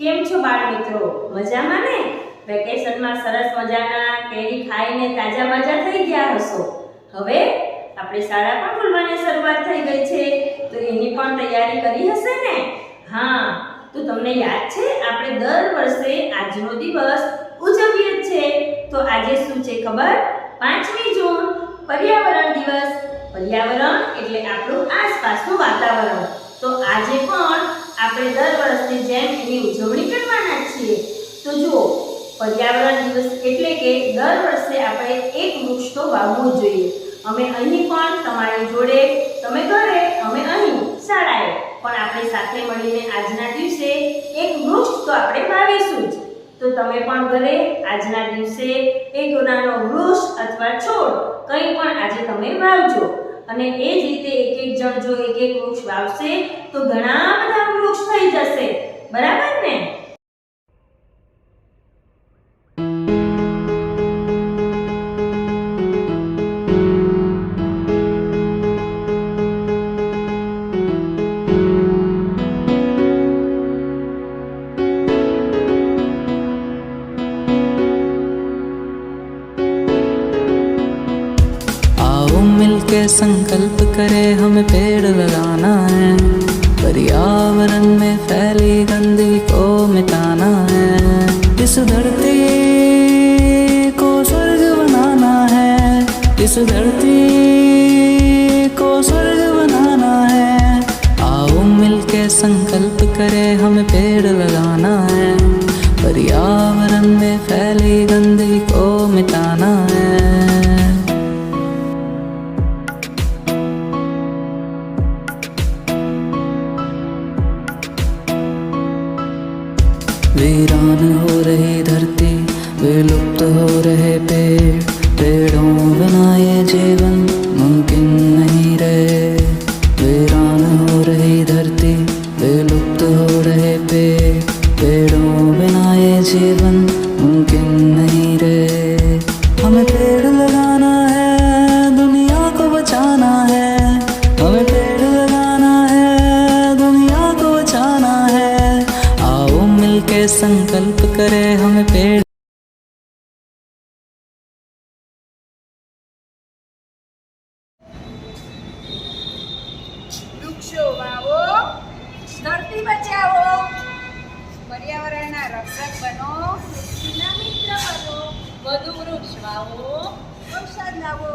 કેમ છો બાળ મિત્રો મજામાં ને? વેકેશનમાં સરસ મજાના, કેરી ખાઈને તાજા મજા થઈ ગયા હશો. હવે આપણે શાળા પણ ખુલવાની શરૂઆત થઈ ગઈ છે. તો એની પણ તૈયારી કરી હશે ને? હા, તો તમને યાદ છે, આપણે દર વર્ષે આજનો દિવસ ઉજવીએ જ છે. તો આજે શું છે ખબર? પાંચમી જૂન, પર્યાવરણ દિવસ. પર્યાવરણ એટલે આપણું આસપાસનું વાતાવરણ. તો આજે પણ આપણે દર વર્ષની જેમ એની ઉજવણી કરવાના છીએ. તો જુઓ, પર્યાવરણ દિવસ એટલે કે દર વર્ષે આપણે એક વૃક્ષ તો વાવવું જોઈએ. અમે અહીં પણ તમારી જોડે, તમે ઘરે, અમે અહીં, શાળાએ, પણ આપણે સાથે મળીને આજના દિવસે એક વૃક્ષ તો આપણે વાવીશું જ. તો તમે પણ ઘરે આજના દિવસે એક નાનો વૃક્ષ અથવા છોડ કંઈ પણ આજે તમે વાવજો. અને એ જ રીતે એક એક જણ જો એક એક વૃક્ષ વાવશે, તો ઘણા मिलके संकल्प करें हमें पेड़ लगाना है पर्यावरण में फैली गंदगी को मिटाना है इस धरती को स्वर्ग बनाना है इस धरती को स्वर्ग बनाना है आओ मिलके संकल्प करें हमें पेड़ लगाना है पर्यावरण में फैली गंदगी वीरान हो रही धरती विलुप्त हो रहे पेड़ पेड़ों बिना ये जीवन मुमकिन नहीं रहे वीरान हो रही धरती विलुप्त हो रहे पेड़ पेड़ों बिना ये जीवन मिलके संकल्प करें हमें पेड़ વૃક્ષો વાવો ધરતી બચાવો પર્યાવરણના રક્ષક બનો પૃથ્વીના મિત્ર બનો વધુ વૃક્ષ વાવો વરસાદ લાવો